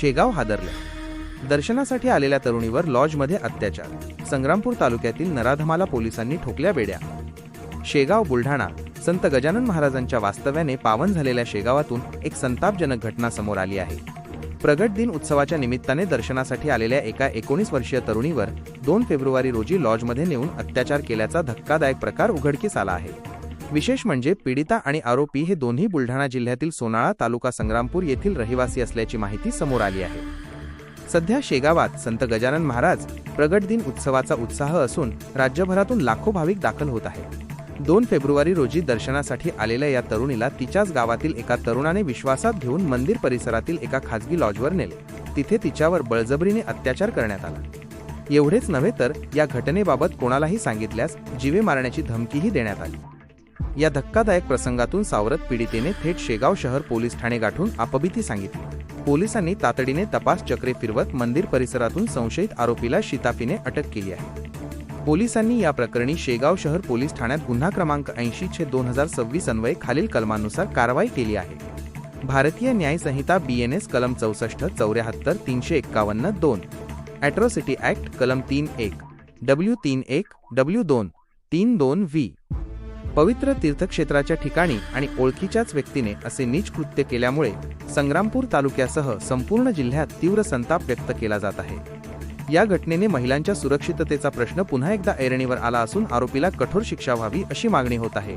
शेगाव हादरल्या दर्शनासाठी आलेल्या तरुणीवर लॉजमध्ये अत्याचार. संग्रामपूर तालुक्यातील नराधमाला पोलिसांनी ठोकल्या बेड्या. शेगाव बुलढाणा संत गजानन महाराजांच्या वास्तव्याने पावन झालेल्या शेगावातून एक संतापजनक घटना समोर आली आहे. प्रगट दिन उत्सवाच्या निमित्ताने दर्शनासाठी आलेल्या एका एकोणीस वर्षीय तरुणीवर दोन फेब्रुवारी रोजी लॉजमध्ये नेऊन अत्याचार केल्याचा धक्कादायक प्रकार उघडकीस आला आहे. विशेष म्हणजे पीडिता आणि आरोपी हे दोन्ही बुलढाणा जिल्ह्यातील सोनाळा तालुका संग्रामपूर येथील रहिवासी असल्याची माहिती समोर आली आहे. सध्या शेगावात संत गजानन महाराज प्रगट दिन उत्सवाचा उत्साह असून राज्यभरातून लाखो भाविक दाखल होत आहेत. दोन फेब्रुवारी रोजी दर्शनासाठी आलेल्या या तरुणीला तिच्याच गावातील एका तरुणाने विश्वासात घेऊन मंदिर परिसरातील एका खासगी लॉजवर नेले. तिथे तिच्यावर बळजबरीने अत्याचार करण्यात आला. एवढेच नव्हे तर या घटनेबाबत कोणालाही सांगितल्यास जीवे मारण्याची धमकीही देण्यात आली. या धक्कादायक प्रसंगातून सावरत पीडितेने थेट शेगाव शहर पोलीस ठाणे गाठून आपबिती सांगितली. पोलिसांनी तातडीने तपास चक्रे फिरवत मंदिर परिसरातून संशयित आरोपीला शिताफीने अटक केली आहे. पोलिसांनी या प्रकरणी शेगाव शहर पोलीस ठाण्यात गुन्हा क्रमांक ऐंशी छे दोन हजार सव्वीस अन्वये खालील कलमानुसार कारवाई केली आहे. भारतीय न्यायसंहिता बी एन एस कलम चौसष्ट चौऱ्याहत्तर तीनशे एक्कावन्न दोन ॲट्रॉसिटी ॲक्ट कलम तीन एक डब्ल्यू तीन एक डब्ल्यू दोन तीन दोन व्ही पवित्र तीर्थक्षेत्राच्या ठिकाणी आणि ओळखीच्याच व्यक्तीने असे नीच कृत्य केल्यामुळे संग्रामपूर तालुक्यासह संपूर्ण जिल्ह्यात तीव्र संताप व्यक्त केला जात आहे. या घटनेने महिलांच्या सुरक्षिततेचा प्रश्न पुन्हा एकदा ऐरणीवर आला असून आरोपीला कठोर शिक्षा व्हावी अशी मागणी होत आहे.